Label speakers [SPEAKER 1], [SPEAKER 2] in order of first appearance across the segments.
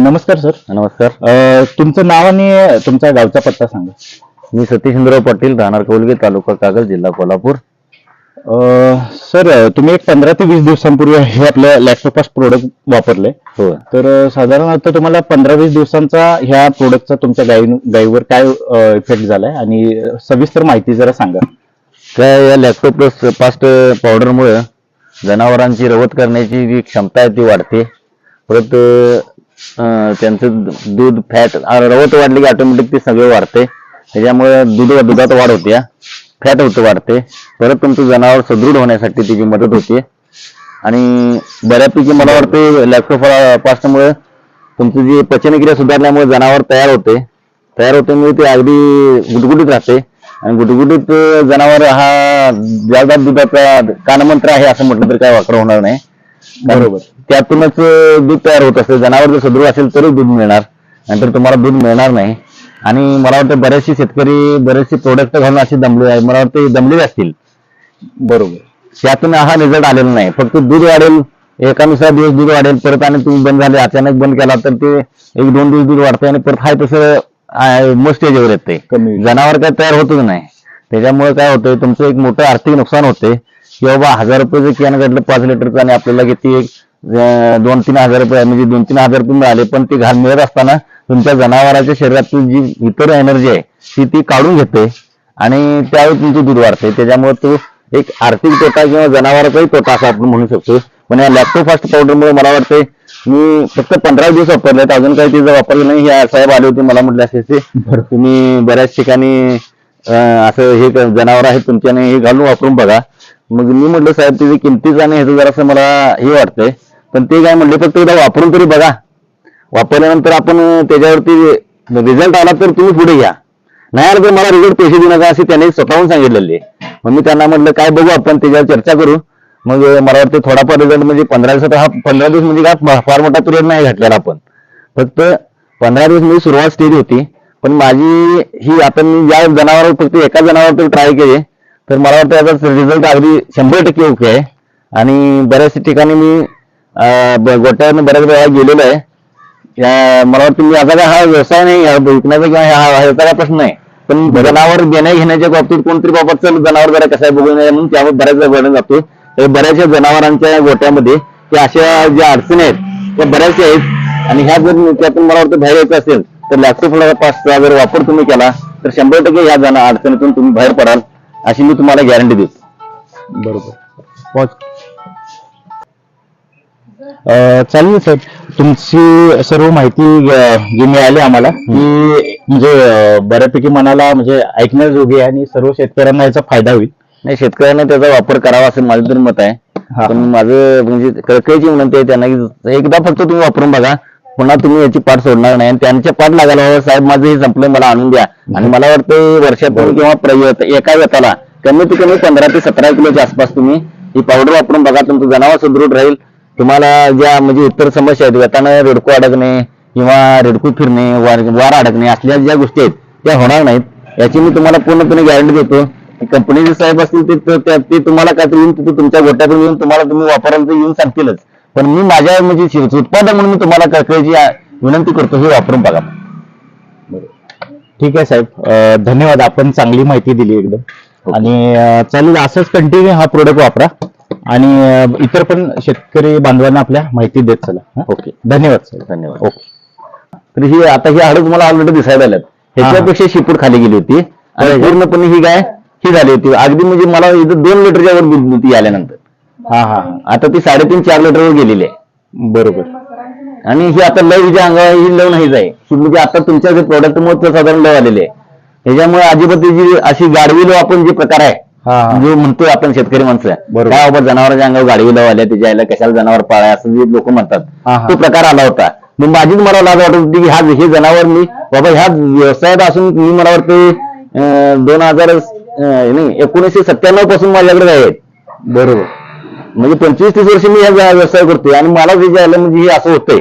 [SPEAKER 1] नमस्कार सर.
[SPEAKER 2] नमस्कार.
[SPEAKER 1] अ, तुमचं नाव आणि तुमचा गावचा पत्ता सांगा.
[SPEAKER 2] मी सतीशचंद्रराव पाटील राहणार कौलगे तालुका कागद जिल्हा कोल्हापूर.
[SPEAKER 1] अ, सर तुम्ही एक पंधरा ते वीस दिवसांपूर्वी हे आपलं लॅक्टोपास प्रोडक्ट वापरले.
[SPEAKER 2] हो.
[SPEAKER 1] तर अ, साधारणतः तुम्हाला पंधरा वीस दिवसांचा ह्या प्रोडक्टचा तुमच्या गाई गाईवर काय इफेक्ट झालाय? आणि सविस्तर माहिती जरा सांगा.
[SPEAKER 2] काय या लॅक्टोप्लस फास्ट पावडरमुळे जनावरांची रवत करण्याची जी क्षमता आहे ती वाढते. परत अं, त्यांचं दूध फॅट रवत वाढली की ऑटोमॅटिक ते सगळे वाढते. त्याच्यामुळे दूध दुधात वाढ होते फॅट होतं वाढते. परत तुमचं जनावर सुदृढ होण्यासाठी त्याची मदत होते आणि बऱ्यापैकी मला वाटते लॅक्टोफास्टमुळे तुमची जी पचनक्रिया सुधारल्यामुळे जनावर तयार होते. तयार होते ते अगदी गुटगुटीत राहते. आणि गुटगुटीत जनावर हा जागा दुधाचा कानमंत्र आहे असं म्हटलं तरी काय वाकडं होणार नाही.
[SPEAKER 1] बरोबर.
[SPEAKER 2] त्यातूनच दूध तयार होत असते. जनावर जर सदृढ असेल तरच दूध मिळणार. नाहीतर तुम्हाला दूध मिळणार नाही. आणि मला वाटतं बरेचसे शेतकरी बरेचसे प्रोडक्ट घालून असे दमले आहे मला वाटतं दमलेले असतील.
[SPEAKER 1] बरोबर.
[SPEAKER 2] त्यातून हा रिझल्ट आलेला नाही. फक्त दूध वाढेल. एकानुसार दिवस दूध वाढेल. परत आणि तुम्ही बंद झाले अचानक बंद केला तर ते एक दोन दिवस दूध वाढते आणि परत हाय तसं मोस्ट स्टेजवर येते
[SPEAKER 1] कमी.
[SPEAKER 2] जनावर काय तयार होतच नाही. त्याच्यामुळे काय होतंय तुमचं एक मोठं आर्थिक नुकसान होते की बाबा हजार रुपये कॅन घातलं पाच लिटरचं आणि आपल्याला किती एक दोन तीन हजार रुपये म्हणजे दोन तीन हजार रुपये मिळाले पण ते घाल मिळत असताना तुमच्या जनावरांच्या शरीरातली जी इतर एनर्जी आहे ती ती काढून घेते आणि त्यावेळी तुमचं दूध वाढते. त्याच्यामुळे तो एक आर्थिक तोटा किंवा जनावराचाही तोटा असं आपण म्हणू शकतो. पण या लॅक्टोफास्ट पावडरमुळे मला वाटते मी फक्त पंधरा दिवस वापरले अजून काही तिचं वापरलं नाही हे साहेब आले होते मला म्हटले असे. तुम्ही बऱ्याच ठिकाणी असं हे जनावर आहेत तुमच्याने हे घालून वापरून बघा. मग मी म्हटलं साहेब त्याची किमतीचं आणि ह्याचं जरासं मला हे वाटतंय. पण ते काय म्हणले फक्त एकदा वापरून तरी बघा. वापरल्यानंतर आपण त्याच्यावरती रिझल्ट आला तर तुम्ही पुढे घ्या. नाही आलं तर मला रिझल्ट पैसे देऊ नका असे त्यांनी स्वतःहून सांगितलेले मग मी त्यांना म्हटलं काय बघू आपण त्याच्यावर चर्चा करू. मग मला वाटतं थोडाफार रिझल्ट म्हणजे पंधरा दिवसात हा पंधरा दिवस म्हणजे काय फार मोठा पिरियड नाही घातलेला आपण. फक्त पंधरा दिवस म्हणजे सुरुवात स्टेज होती. पण माझी ही आता मी ज्या जनावर फक्त एका जनावर ट्राय केले तर मला वाटतं याचा रिझल्ट अगदी शंभर टक्के ओके आहे. आणि बऱ्याच ठिकाणी मी अं, गोट्यावरनं बऱ्याच वेळा गेलेलो आहे. मला वाटतं मी आता हा व्यवसाय नाही विकण्याचा किंवा हा ह्याचा काय प्रश्न नाही. पण जनावर देण्या घेण्याच्या बाबतीत कोणतरी बाबा चल जनावर जरा कसं आहे बघून येऊया म्हणून त्यावर बऱ्याच वेळा जातो. तर बऱ्याचशा जनावरांच्या गोट्यामध्ये त्या अशा ज्या अडचणी आहेत त्या बऱ्याचशा आहेत. आणि ह्या जर त्यातून मला वाटतं बाहेर यायचं असेल तर लॅक्टोफ्लोरा पासचा जर वापर तुम्ही केला तर शंभर टक्के ह्या जना अडचणीतून तुम्ही बाहेर पडाल. अशी मी तुम्हाला गॅरंटी देतो.
[SPEAKER 1] बरोबर. चालेल सर तुमची सर्व माहिती मिळाली आम्हाला. ती म्हणजे बऱ्यापैकी मनाला म्हणजे ऐकण्याजोगी आहे आणि सर्व शेतकऱ्यांना याचा फायदा होईल.
[SPEAKER 2] नाही शेतकऱ्यांना त्याचा वापर करावा असं माझं तरी मत आहे. पण माझं म्हणजे कळकळीची विनंती आहे त्यांना की एकदा फक्त तुम्ही वापरून बघा. पुन्हा तुम्ही याची पाठ सोडणार नाही. आणि त्यांच्या पाठ लागायला हवं साहेब माझं हे संपलं मला आणून द्या. आणि मला वाटतं वर्षातून किंवा प्रय- एका व्यताला कमीत कमी पंधरा ते सतरा किलोच्या आसपास तुम्ही ही पावडर वापरून बघा तुमचं जनावर सुदृढ राहील. तुम्हाला ज्या म्हणजे इतर समस्या आहेत व्यतानं रेडको अडकणे किंवा रेडको फिरणे वार अडकणे असल्या ज्या गोष्टी आहेत त्या होणार नाहीत. याची मी तुम्हाला पूर्णपणे गॅरंटी देतो. कंपनीचे साहेब असतील ते- ते ते- ते तुम्हाला काहीतरी येऊन तुमच्या गोट्यातून येऊन तुम्हाला तुम्ही वापरायला ते येऊन सांगतीलच. पण मी माझ्या म्हणजे शे- उत्पादक म्हणून मी तुम्हाला कळकळीची विनंती करतो हे वापरून बघा.
[SPEAKER 1] ठीक आहे साहेब. धन्यवाद. आपण चांगली माहिती दिली एकदम. आणि अ, चालेल असंच कंटिन्यू हा प्रोडक्ट वापरा. आणि इतर पण शेतकरी बांधवांना आपल्या माहिती देत चला. हं?
[SPEAKER 2] ओके.
[SPEAKER 1] धन्यवाद साहेब.
[SPEAKER 2] धन्यवाद. तर ही आता ही हाडं तुम्हाला ऑलरेडी दिसायला आल्यात. ह्याच्यापेक्षा शिपूट खाली गेली होती. आणि पूर्णपणे ही गाय ही झाली होती. अगदी म्हणजे मला इथं दोन लिटरच्या वर दूध आल्यानंतर.
[SPEAKER 1] हा हा.
[SPEAKER 2] आता ती साडेतीन चार लिटरवर गेलेली आहे.
[SPEAKER 1] बरोबर.
[SPEAKER 2] आणि ही आता लव हिच्या अंगावर ही लव नाहीच आहे. ही म्हणजे आता तुमच्या जे प्रोडक्ट मुळे साधारण लव आलेले आहे. त्याच्यामुळे अजिबात जी अशी गाडवी लव आपण जे प्रकार आहे
[SPEAKER 1] हा.
[SPEAKER 2] जो म्हणतोय आपण शेतकरी माणसं.
[SPEAKER 1] बरोबर.
[SPEAKER 2] काय बाबा जनावरांच्या अंगावर गाडवी लव आल्या त्याच्या आईला कशाला जनावर पाळाय असं जे लोक म्हणतात.
[SPEAKER 1] हा.
[SPEAKER 2] तो प्रकार आला होता. मग माझीच मला लाज वाटत होती की हा हे जनावर मी बाबा ह्या व्यवसायात असून मी मला वाटतं दोन हजार नाही एकोणीसशे सत्त्याण्णवपासून माझ्याकडे आहेत
[SPEAKER 1] बरोबर.
[SPEAKER 2] म्हणजे पंचवीस तीस वर्ष मी हा व्या- व्यवसाय करतोय आणि मला जे जे आलं म्हणजे हे असं होतंय.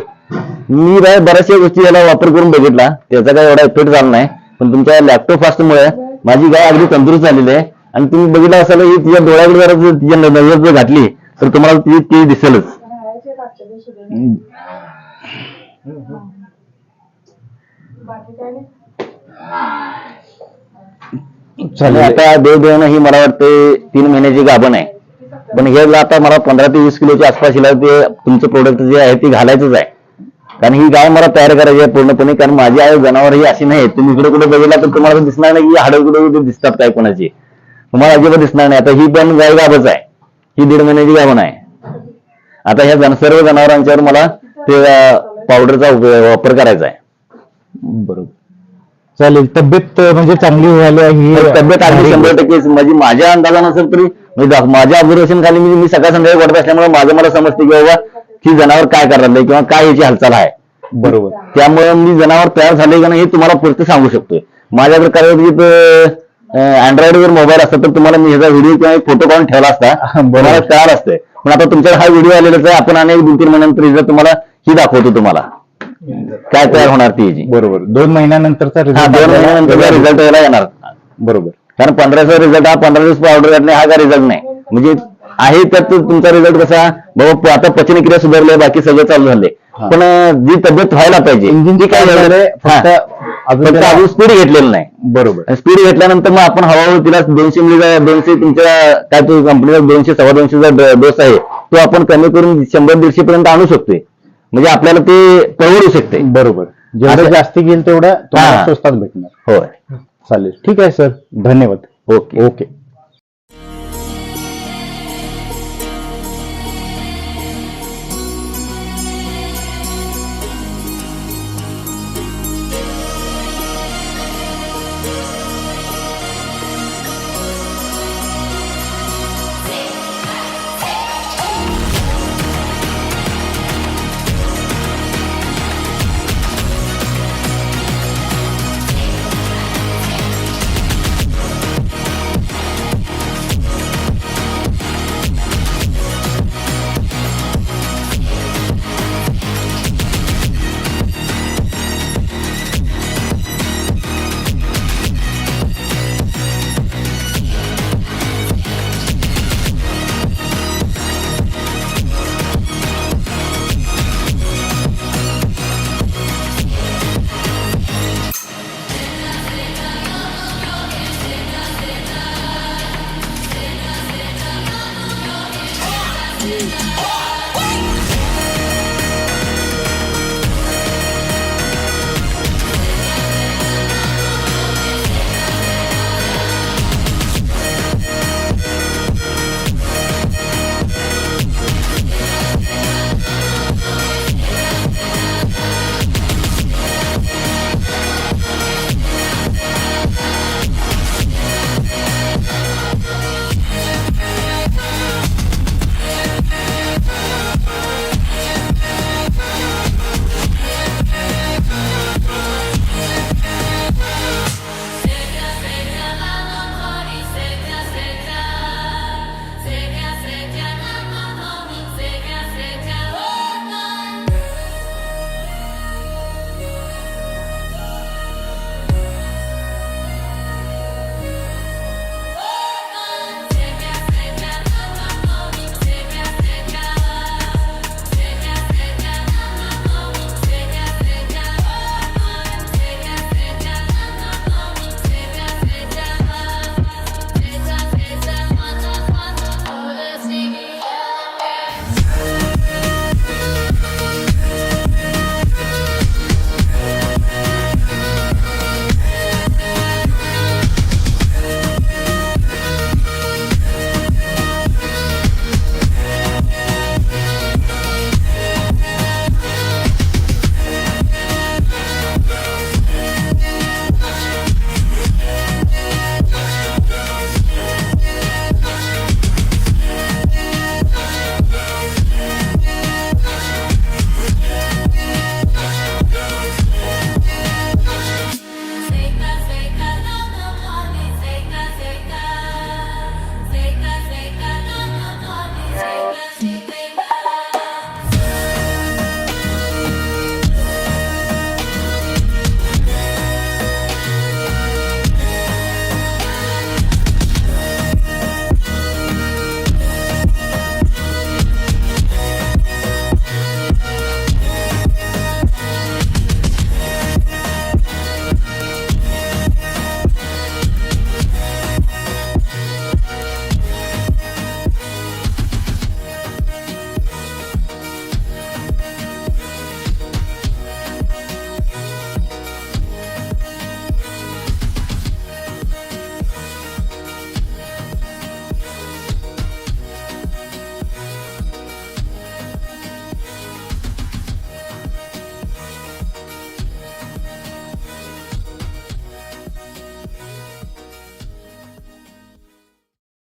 [SPEAKER 2] मी बऱ्याचशा गोष्टी याला वापर करून बघितला. त्याचा काही एवढा इफेक्ट झाला नाही. पण तुमच्या लॅपटॉप मुळे माझी गाय अगदी तंदुरुस्त झालेली आहे. आणि तुम्ही बघितलं असाल ही तिच्या डोळ्याकडे जरा तिच्या नजर जर घातली तर तुम्हाला ती ती दिसेलच. आता देव देवणं ही मला वाटते तीन महिन्याची गाभण आहे. पण हे आता मला पंधरा ते वीस किलोच्या आसपास हिला ते तुमचं प्रोडक्ट जे आहे ते घालायचंच आहे. कारण ही गाय मला तयार करायची आहे पूर्णपणे कारण माझी आई जनावर ही अशी नाही तुम्ही इकडे कुठे बघितला तर तुम्हाला दिसणार नाही की हाडं कुठे कुठे दिसतात काय कोणाची. तुम्हाला अजिबात दिसणार नाही. आता ही पण गाय गाभच आहे. ही दीड महिन्याची गाभण आहे. आता ह्या जन सर्व जनावरांच्यावर मला ते पावडरचा वापर करायचा आहे.
[SPEAKER 1] बरोबर. चालेल. तब्येत म्हणजे चांगली व्हायला ही
[SPEAKER 2] तर तब्येत अगदी शंभर टक्के. म्हणजे माझ्या अंदाजा नसेल तरी म्हणजे माझ्या ऑब्झर्वेशन खाली मी मी सकाळ संध्याकाळी वाटत असल्यामुळे माझं मला समजते की बाबा ही जनावर काय करतात किंवा काय याची हालचाल आहे.
[SPEAKER 1] बरोबर.
[SPEAKER 2] त्यामुळे मी जनावर तयार झाले का नाही हे तुम्हाला पुढचं सांगू शकतोय. माझ्याकडे काय अँड्रॉइड वर मोबाईल असतात तर तुम्हाला मी ह्याचा व्हिडिओ किंवा फोटो काढून ठेवला असता.
[SPEAKER 1] बरोबर.
[SPEAKER 2] तयार असते पण आता तुमच्याकडे हा व्हिडिओ आलेलाच आहे. आपण अनेक दोन तीन महिन्यानंतर तुम्हाला ही दाखवतो तुम्हाला. काय तयार होणार ती
[SPEAKER 1] बरोबर. दोन महिन्यानंतरचा
[SPEAKER 2] दोन महिन्यानंतर रिझल्ट यायला येणार.
[SPEAKER 1] बरोबर.
[SPEAKER 2] कारण पंधराचा रिझल्ट हा पंधरा दिवस पावडर घातणे हा काय रिझल्ट नाही. म्हणजे आहे त्यात तुमचा रिझल्ट कसा? बाबा आता पचनक्रिया सुधारली बाकी सगळं चालू झाले. पण जी तब्येत व्हायला पाहिजे
[SPEAKER 1] इंजिनची काय अजून
[SPEAKER 2] स्पीड घेतलेलं नाही.
[SPEAKER 1] बरोबर.
[SPEAKER 2] स्पीड घेतल्यानंतर मग आपण हळूहळू तिला दोनशे मिलीचा दोनशे तुमच्या काय तो कंपनीचा दोनशे सव्वा दोनशेचा डोस आहे तो आपण कमी करून शंभर दीडशे पर्यंत आणू शकतोय. म्हणजे आपल्याला ते परवडू शकते
[SPEAKER 1] बरोबर. जेवढं जास्ती घेईल तेवढं. स्वस्तात भेटणार.
[SPEAKER 2] होय.
[SPEAKER 1] चालेल. ठीक आहे सर. धन्यवाद.
[SPEAKER 2] ओके.
[SPEAKER 1] ओके.